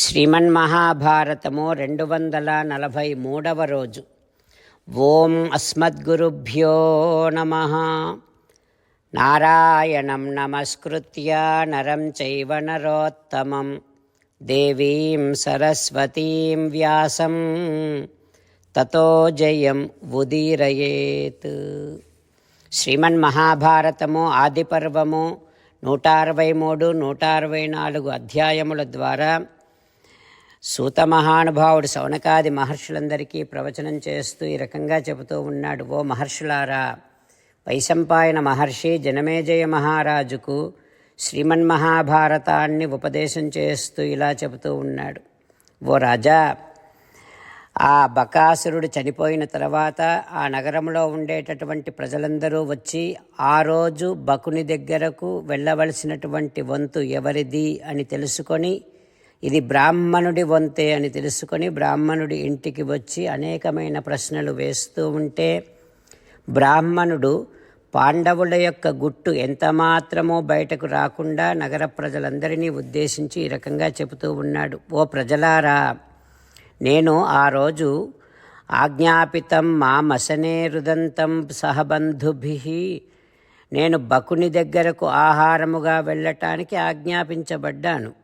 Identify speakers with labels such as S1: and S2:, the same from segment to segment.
S1: శ్రీమన్మహాభారతము రెండు వందల నలభై మూడవ రోజు. ఓం అస్మద్గురుభ్యో నమ. నారాయణం నమస్కృత్య నరం చైవ నరోత్తమం. దేవీం సరస్వతీం వ్యాసం. తతో జయం ఉదీరయేత్. శ్రీమన్మహాభారతము ఆదిపర్వము నూట అరవై మూడు నూట అరవై నాలుగు అధ్యాయముల ద్వారా సూత మహానుభావుడు సౌనకాది మహర్షులందరికీ ప్రవచనం చేస్తూ ఈ రకంగా చెబుతూ ఉన్నాడు ఓ మహర్షులారా వైశంపాయన మహర్షి జనమేజయ మహారాజుకు శ్రీమన్ మహాభారతాన్ని ఉపదేశం చేస్తూ ఇలా చెబుతూ ఉన్నాడు. ఓ రాజా ఆ బకాసురుడు చనిపోయిన తర్వాత ఆ నగరంలో ఉండేటటువంటి ప్రజలందరూ వచ్చి ఆ రోజు బకుని దగ్గరకు వెళ్ళవలసినటువంటి వంతు ఎవరిది అని తెలుసుకొని ఇది బ్రాహ్మణుడి వంతే అని తెలుసుకొని బ్రాహ్మణుడి ఇంటికి వచ్చి అనేకమైన ప్రశ్నలు వేస్తూ ఉంటే బ్రాహ్మణుడు పాండవుల యొక్క గుట్టు ఎంత మాత్రమో బయటకు రాకుండా నగర ప్రజలందరినీ ఉద్దేశించి ఈ రకంగా చెబుతూ ఉన్నాడు. ఓ ప్రజలారా నేను ఆ రోజు ఆజ్ఞాపితం మా మసనే రుదంతం సహబంధుభి. నేను బకుని దగ్గరకు ఆహారముగా వెళ్ళటానికి ఆజ్ఞాపించబడ్డాను.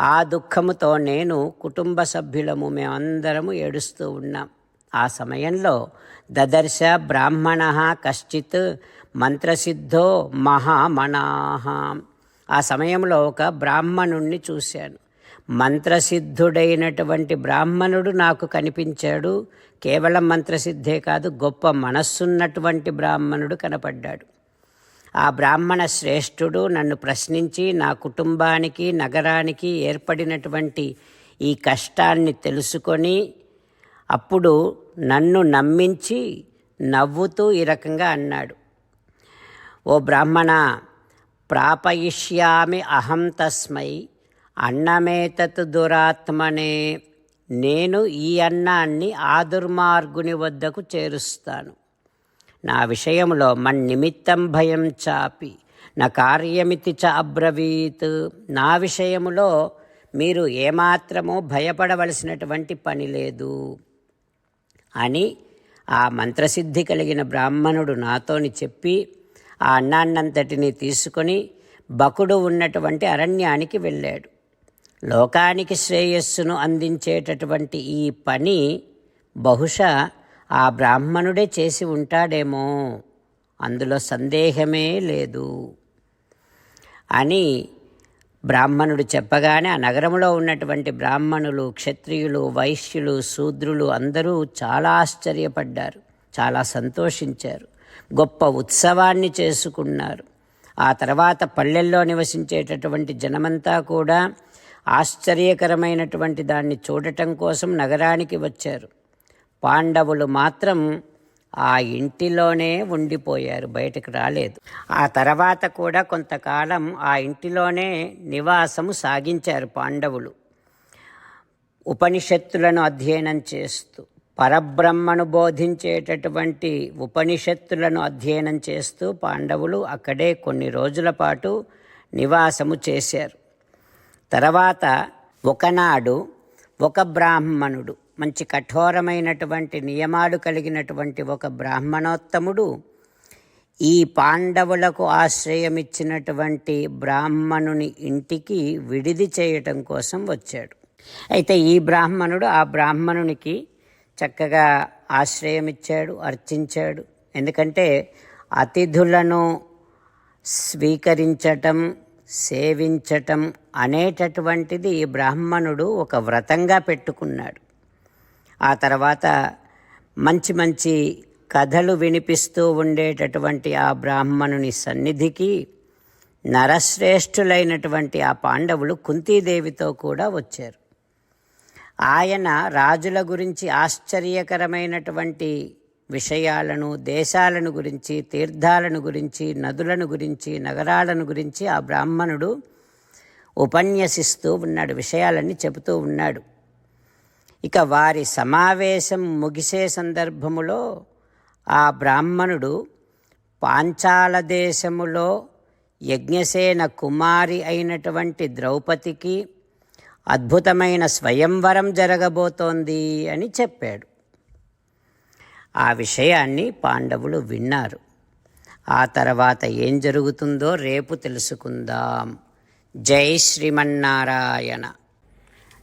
S1: ఆ దుఃఖముతో నేను కుటుంబ సభ్యులము మేమందరము ఏడుస్తూ ఉన్నాం. ఆ సమయంలో దదర్శ బ్రాహ్మణ కశ్చిత్ మంత్రసిద్ధో మహామణాహ ఆ సమయంలో ఒక బ్రాహ్మణుణ్ణి చూశాను. మంత్రసిద్ధుడైనటువంటి బ్రాహ్మణుడు నాకు కనిపించాడు. కేవలం మంత్రసిద్ధే కాదు గొప్ప మనస్సున్నటువంటి బ్రాహ్మణుడు కనపడ్డాడు. ఆ బ్రాహ్మణ శ్రేష్ఠుడు నన్ను ప్రశ్నించి నా కుటుంబానికి నగరానికి ఏర్పడినటువంటి ఈ కష్టాన్ని తెలుసుకొని అప్పుడు నన్ను నమ్మించి నవ్వుతూ ఈ రకంగా అన్నాడు. ఓ బ్రాహ్మణ ప్రాపయిష్యామి అహం తస్మై అన్నమేతత్ దురాత్మనే నేను ఈ అన్నాన్ని ఆ దుర్మార్గుని వద్దకు చేరుస్తాను. నా విషయంలో మన్నిమిత్తం భయం చాపి నా కార్యమితి చ అబ్రవీత్. నా విషయములో మీరు ఏమాత్రమూ భయపడవలసినటువంటి పని లేదు. అని ఆ మంత్రసిద్ధి కలిగిన బ్రాహ్మణుడు నాతోని చెప్పి ఆ అన్నాన్నంతటిని తీసుకొని బకుడు ఉన్నటువంటి అరణ్యానికి వెళ్ళాడు. లోకానికి శ్రేయస్సును అందించేటటువంటి ఈ పని బహుశా ఆ బ్రాహ్మణుడే చేసి ఉంటాడేమో. అందులో సందేహమే లేదు. అని బ్రాహ్మణుడు చెప్పగానే ఆ నగరంలో ఉన్నటువంటి బ్రాహ్మణులు క్షత్రియులు వైశ్యులు శూద్రులు అందరూ చాలా ఆశ్చర్యపడ్డారు. చాలా సంతోషించారు. గొప్ప ఉత్సవాన్ని చేసుకున్నారు. ఆ తర్వాత పల్లెల్లో నివసించేటటువంటి జనమంతా కూడా ఆశ్చర్యకరమైనటువంటి దాన్ని చూడటం కోసం నగరానికి వచ్చారు. పాండవులు మాత్రం ఆ ఇంటిలోనే ఉండిపోయారు బయటకు రాలేదు. ఆ తర్వాత కూడా కొంతకాలం ఆ ఇంటిలోనే నివాసము సాగించారు పాండవులు. ఉపనిషత్తులను అధ్యయనం చేస్తూ పరబ్రహ్మను బోధించేటటువంటి ఉపనిషత్తులను అధ్యయనం చేస్తూ పాండవులు అక్కడే కొన్ని రోజుల పాటు నివాసము చేశారు. తర్వాత ఒకనాడు ఒక బ్రాహ్మణుడు మంచి కఠోరమైనటువంటి నియమాలు కలిగినటువంటి ఒక బ్రాహ్మణోత్తముడు ఈ పాండవులకు ఆశ్రయమిచ్చినటువంటి బ్రాహ్మణుని ఇంటికి విడిది చేయటం కోసం వచ్చాడు. అయితే ఈ బ్రాహ్మణుడు ఆ బ్రాహ్మణునికి చక్కగా ఆశ్రయమిచ్చాడు అర్చించాడు. ఎందుకంటే అతిథులను స్వీకరించటం సేవించటం అనేటటువంటిది బ్రాహ్మణుడు ఒక వ్రతంగా పెట్టుకున్నాడు. ఆ తర్వాత మంచి మంచి కథలు వినిపిస్తూ ఉండేటటువంటి ఆ బ్రాహ్మణుని సన్నిధికి నరశ్రేష్ఠులైనటువంటి ఆ పాండవులు కుంతీదేవితో కూడా వచ్చారు. ఆయన రాజుల గురించి ఆశ్చర్యకరమైనటువంటి విషయాలను దేశాలను గురించి తీర్థాలను గురించి నదులను గురించి నగరాలను గురించి ఆ బ్రాహ్మణుడు ఉపన్యసిస్తూ ఉన్నాడు విషయాలన్నీ చెబుతూ ఉన్నాడు. ఇక వారి సమావేశం ముగిసే సందర్భములో ఆ బ్రాహ్మణుడు పాంచాల దేశములో యజ్ఞసేన కుమారి అయినటువంటి ద్రౌపదికి అద్భుతమైన స్వయంవరం జరగబోతోంది అని చెప్పాడు. ఆ విషయాన్ని పాండవులు విన్నారు. ఆ తర్వాత ఏం జరుగుతుందో రేపు తెలుసుకుందాం. జై శ్రీమన్నారాయణ.